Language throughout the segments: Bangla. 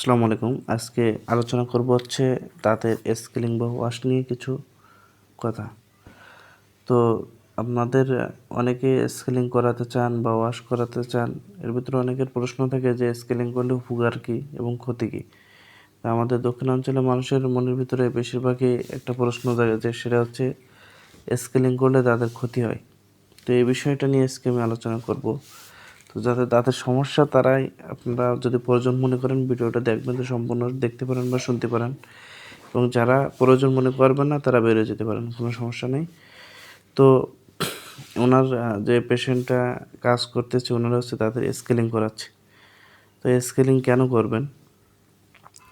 আসসালামু আলাইকুম। আজকে আলোচনা করব হচ্ছে দাঁতের স্কেলিং বা ওয়াশ নিয়ে কিছু কথা। তো আপনাদের অনেকে স্কেলিং করাতে চান বা ওয়াশ করাতে চান, এর ভিতরে অনেকের প্রশ্ন থাকে যে স্কেলিং করলে উপকার কী এবং ক্ষতি কী? আমাদের দক্ষিণাঞ্চলের মানুষের মনের ভিতরে বেশিরভাগই একটা প্রশ্ন থাকে যে সেটা হচ্ছে স্কেলিং করলে তাদের ক্ষতি হয়। তো এই বিষয়টা নিয়ে আজকে আমি আলোচনা করব। তো যাতে দাঁতের সমস্যা তারাই আপনারা যদি প্রয়োজন মনে করেন, ভিডিওটা দেখবেন, তো সম্পূর্ণ দেখতে পারেন বা শুনতে পারেন। এবং যারা প্রয়োজন মনে করবেন না, তারা বেরিয়ে যেতে পারেন, কোনো সমস্যা নেই। তো ওনার যে পেশেন্টটা কাজ করতেছে, ওনারা হচ্ছে তাদের স্কেলিং করাচ্ছে। তো স্কেলিং কেন করবেন?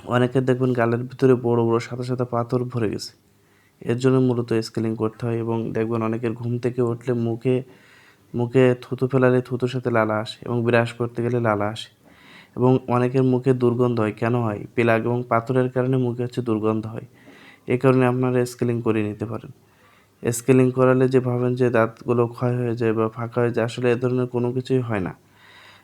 অনেকের দেখবেন গালের ভিতরে বড় বড় সাদা সাদা পাথর ভরে গেছে। এর জন্য মূলত স্কেলিং করতে হয় এবং দেখবেন অনেকের ঘুম থেকে উঠলে মুখে মুখে থুতু ফেলালে থুতুর সাথে লালা আসে এবং বিরাস করতে গেলে লালা আসে। এবং অনেকের মুখে দুর্গন্ধ হয়। কেন হয়? পেলাগ এবং পাথরের কারণে মুখে হচ্ছে দুর্গন্ধ হয়। এ কারণে আপনারা স্কেলিং করে নিতে পারেন। স্কেলিং করালে যে ভাবেন যে দাঁতগুলো ক্ষয় হয়ে যায় বা ফাঁকা হয়ে যায়, আসলে এ ধরনের কোনো কিছুই হয় না।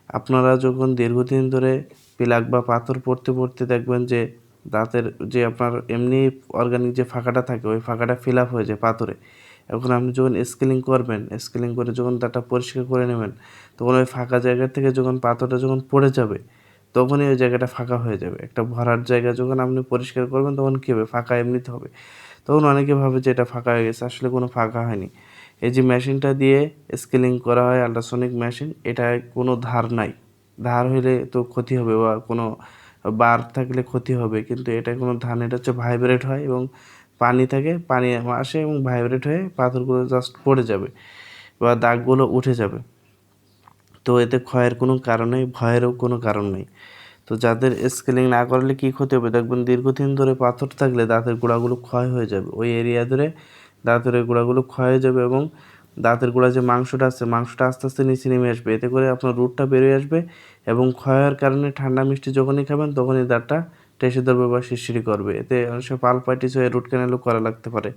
আপনারা যখন দীর্ঘদিন ধরে পিলাক বা পাথর পড়তে পড়তে দেখবেন যে দাঁতের যে আপনার এমনি অর্গানিক যে ফাঁকাটা থাকে, ওই ফাঁকাটা ফিল আপ হয়ে যায় পাথরে। এখন আপনি যখন স্কেলিং করবেন স্কেলিং করে যখন দাঁতটা পরিষ্কার করে নেবেন, তখন ওই ফাঁকা জায়গা থেকে যখন পাথরটা যখন পড়ে যাবে, তখনই ওই জায়গাটা ফাঁকা হয়ে যাবে। একটা ভরার জায়গা যখন আপনি পরিষ্কার করবেন, তখন কী হবে? ফাঁকা এমনিতে হবে। তখন অনেকে ভাবে যে এটা ফাঁকা হয়ে গেছে, আসলে কোনো ফাঁকা হয়নি। এই যে মেশিনটা দিয়ে স্কেলিং করা হয় আল্ট্রাসনিক মেশিন এটা কোনো ধার নাই। ধার হইলে তো ক্ষতি হবে বা কোনো বার থাকলে ক্ষতি হবে, কিন্তু এটা কোনো ধান এটা হচ্ছে ভাইব্রেট হয় এবং পানি থাকে, পানি আসে এবং ভাইব্রেট হয়ে পাথরগুলো জাস্ট পড়ে যাবে বা দাগগুলো উঠে যাবে। তো এতে ক্ষয়ের কোনো কারণ নেই, ভয়েরও কোনো কারণ নেই। তো যাদের স্কেলিং না করলে কী ক্ষতি হবে? দেখবেন দীর্ঘদিন ধরে পাথর থাকলে দাঁতের গোড়াগুলো ক্ষয় হয়ে যাবে। ওই এরিয়া ধরে দাঁতের গোড়াগুলো ক্ষয় হয়ে যাবে এবং দাঁতের গোড়া যে মাংসটা আছে, মাংসটা আস্তে আস্তে নিচে নেমে আসবে। এতে করে আপনার রুটটা বেরিয়ে আসবে এবং ক্ষয় হওয়ার কারণে ঠান্ডা মিষ্টি যখনই খাবেন, তখনই দাঁতটা টেসে ধরবে বা শিরশিরি করবে। এতে অনেক সময় পালপাইটিস হয়ে রুট ক্যানেলও করা লাগতে পারে।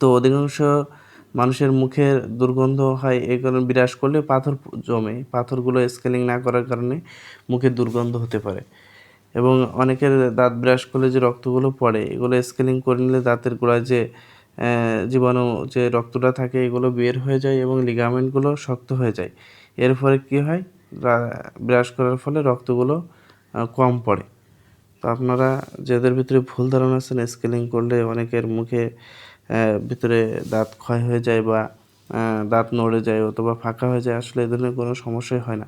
তো অধিকাংশ মানুষের মুখের দুর্গন্ধ হয় এই কারণে বিরাস করলে পাথর জমে। পাথরগুলো স্কেলিং না করার কারণে মুখে দুর্গন্ধ হতে পারে। এবং অনেকের দাঁত ব্রাশ করলে যে রক্তগুলো পড়ে, এগুলো স্কেলিং করে নিলে দাঁতের গোড়ায় যে জীবাণু যে রক্তটা থাকে, এগুলো বের হয়ে যায় এবং লিগামেন্টগুলো শক্ত হয়ে যায়। এর ফলে কী হয়? ব্রাশ করার ফলে রক্তগুলো কম পড়ে। তো আপনারা যাদের ভিতরে ভুল ধারণা আছেন স্কেলিং করলে অনেকের মুখে ভিতরে দাঁত ক্ষয় হয়ে যায় বা দাঁত নড়ে যায় অথবা ফাঁকা হয়ে যায়, আসলে এ ধরনের কোনো সমস্যাই হয় না।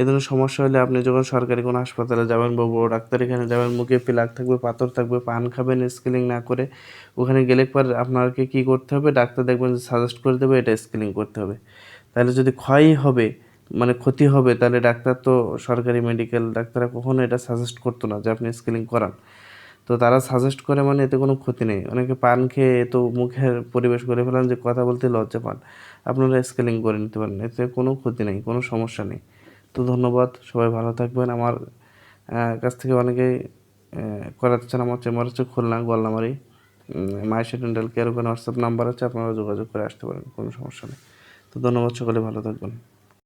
এ ধরনের সমস্যা হলে আপনি যখন সরকারি কোনো হাসপাতালে যাবেন বা বড় ডাক্তার এখানে যাবেন, মুখে প্লাক থাকবে, পাথর থাকবে, পান খাবেন স্কেলিং না করে ওখানে গেলে পর আপনাকে কী করতে হবে? ডাক্তার দেখবেন সাজেস্ট করে দেবে এটা স্কেলিং করতে হবে। তাহলে যদি ক্ষয়ই হবে মানে ক্ষতি হবে, তাহলে ডাক্তার তো সরকারি মেডিকেল ডাক্তাররা কখনো এটা সাজেস্ট করতো না যে আপনি স্কেলিং করান। তো তারা সাজেস্ট করে মানে এতে কোনো ক্ষতি নেই। অনেকে পান খেয়ে তো মুখের পরিবেশ করে ফেলেন যে কথা বলতে লজ্জা পান। আপনারা স্কেলিং করে নিতে পারেন, এতে কোনো ক্ষতি নেই, কোনো সমস্যা নেই। তো ধন্যবাদ, সবাই ভালো থাকবেন। আমার কাছ থেকে অনেকেই করাতে চান আমার চেম্বার হচ্ছে খুলনা, গোয়ালনামারি। মাইশা ডেন্টাল কেয়ার ওখানে হোয়াটসঅ্যাপ নাম্বার আছে, আপনারা যোগাযোগ করে আসতে পারেন, কোনো সমস্যা নেই। তো ধন্যবাদ, সকলে ভালো থাকবেন।